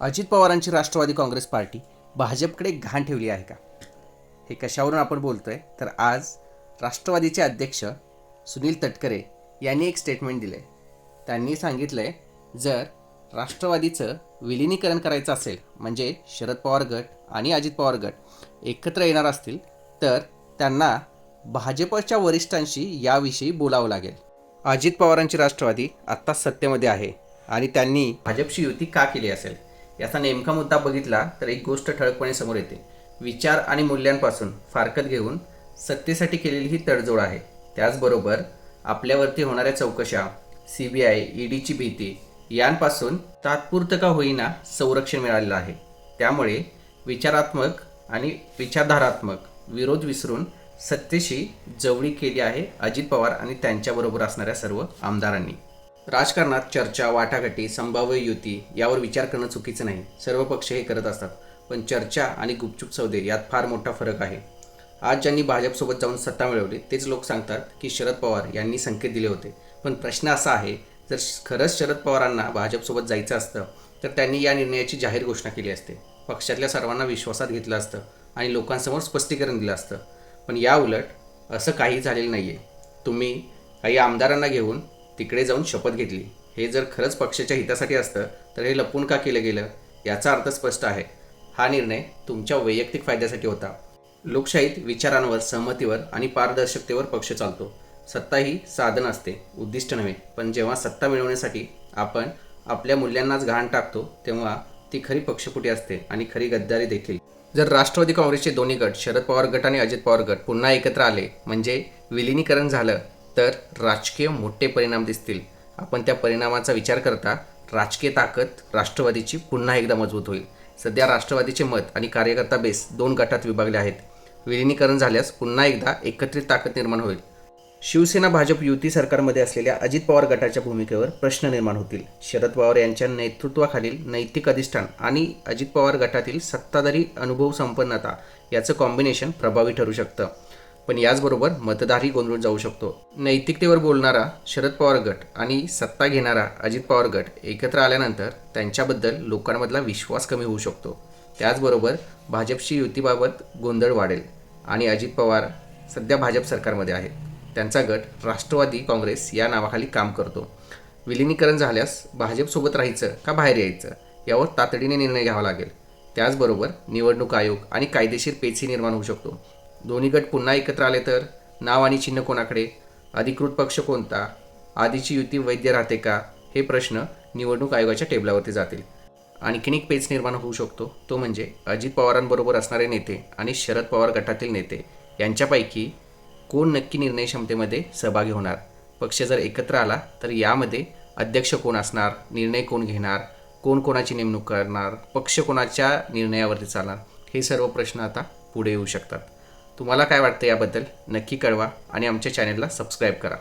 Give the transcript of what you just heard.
अजित पवारांची राष्ट्रवादी काँग्रेस पार्टी भाजपकडे घाण ठेवली आहे का? हे कशावरून आपण बोलतोय? तर आज राष्ट्रवादीचे अध्यक्ष सुनील तटकरे यांनी एक स्टेटमेंट दिलं आहे त्यांनी सांगितलं आहे जर राष्ट्रवादीचं विलिनीकरण करायचं असेल म्हणजे शरद पवार गट आणि अजित पवार गट एकत्र येणार असतील तर त्यांना भाजपच्या वरिष्ठांशी याविषयी बोलावं लागेल. अजित पवारांची राष्ट्रवादी आत्ता सत्तेमध्ये आहे आणि त्यांनी भाजपशी युती का केली असेल? याचा नेमका मुद्दा बघितला तर एक गोष्ट ठळकपणे समोर येते. विचार आणि मूल्यांपासून फारकत घेऊन सत्तेसाठी केलेली ही तडजोड आहे. त्याचबरोबर आपल्यावरती होणाऱ्या चौकशा सी बी आय ईडीची भीती यांपासून तात्पुरतं का होईना संरक्षण मिळालेलं आहे. त्यामुळे विचारात्मक आणि विचारधारात्मक विरोध विसरून सत्तेशी जवळी केली आहे अजित पवार आणि त्यांच्याबरोबर असणाऱ्या सर्व आमदारांनी. राजकारणात चर्चा वाटाघाटी संभाव्य युती यावर विचार करणं चुकीचं नाही. सर्व पक्ष हे करत असतात. पण चर्चा आणि गुपचूप सौदे यात फार मोठा फरक आहे. आज ज्यांनी भाजपसोबत जाऊन सत्ता मिळवली तेच लोक सांगतात की शरद पवार यांनी संकेत दिले होते. पण प्रश्न असा आहे जर खरंच शरद पवारांना भाजपसोबत जायचं असतं तर त्यांनी या निर्णयाची जाहीर घोषणा केली असते. पक्षातल्या सर्वांना विश्वासात घेतलं असतं आणि लोकांसमोर स्पष्टीकरण दिलं असतं. पण या उलट असं काही झालेलं नाही आहे तुम्ही काही आमदारांना घेऊन तिकडे जाऊन शपथ घेतली. हे जर खरंच पक्षाच्या हितासाठी असतं तर हे लपून का केलं गेलं? याचा अर्थ स्पष्ट आहे. हा निर्णय तुमच्या वैयक्तिक फायद्यासाठी होता. लोकशाहीत विचारांवर सहमतीवर आणि पारदर्शकतेवर पक्ष चालतो. सत्ता ही साधन असते उद्दिष्ट नव्हे. पण जेव्हा सत्ता मिळवण्यासाठी आपण आपल्या मूल्यांनाच घाण टाकतो तेव्हा ती खरी पक्षपुटी असते आणि खरी गद्दारी देखील. जर राष्ट्रवादी काँग्रेसचे दोन्ही गट शरद पवार गट आणि अजित पवार गट पुन्हा एकत्र आले म्हणजे विलिनीकरण झालं तर राजकीय मोठे परिणाम दिसतील. आपण त्या परिणामाचा विचार करता राजकीय ताकद राष्ट्रवादीची पुन्हा एकदा मजबूत होईल. सध्या राष्ट्रवादीचे मत आणि कार्यकर्ता बेस दोन गटात विभागले आहेत. विलिनीकरण झाल्यास पुन्हा एकदा एकत्रित ताकद निर्माण होईल. शिवसेना भाजप युती सरकारमध्ये असलेल्या अजित पवार गटाच्या भूमिकेवर प्रश्न निर्माण होतील. शरद पवार यांच्या नेतृत्वाखालील नैतिक अधिष्ठान आणि अजित पवार गटातील सत्ताधारी अनुभव संपन्नता याचं कॉम्बिनेशन प्रभावी ठरू शकतं. पण याचबरोबर मतदारही गोंधळून जाऊ शकतो. नैतिकतेवर बोलणारा शरद पवार गट आणि सत्ता घेणारा अजित पवार गट एकत्र आल्यानंतर त्यांच्याबद्दल लोकांमधला विश्वास कमी होऊ शकतो. त्याचबरोबर भाजपशी युतीबाबत गोंधळ वाढेल आणि अजित पवार सध्या भाजप सरकारमध्ये आहेत. त्यांचा गट राष्ट्रवादी काँग्रेस या नावाखाली काम करतो. विलिनीकरण झाल्यास भाजपसोबत राहायचं का बाहेर यायचं यावर तातडीने निर्णय घ्यावा लागेल. त्याचबरोबर निवडणूक आयोग आणि कायदेशीर पेचही निर्माण होऊ शकतो. दोन्ही गट पुन्हा एकत्र आले तर? नाव आणि चिन्ह कोणाकडे? अधिकृत पक्ष कोणता? आधीची युती वैद्य राहते का? हे प्रश्न निवडणूक आयोगाच्या टेबलावरती जातील. आणखीन एक पेच निर्माण होऊ शकतो. तो म्हणजे अजित पवारांबरोबर असणारे नेते आणि शरद पवार गटातील नेते यांच्यापैकी कोण नक्की निर्णय क्षमतेमध्ये सहभागी होणार? पक्ष जर एकत्र आला तर यामध्ये अध्यक्ष कोण असणार? निर्णय कोण घेणार? कोण कोणाची नेमणूक करणार? पक्ष कोणाच्या निर्णयावरती चालणार? हे सर्व प्रश्न आता पुढे येऊ शकतात. तुम्हाला काय वाटतं याबद्दल नक्की कळवा आणि आमच्या चॅनेलला सबस्क्राईब करा.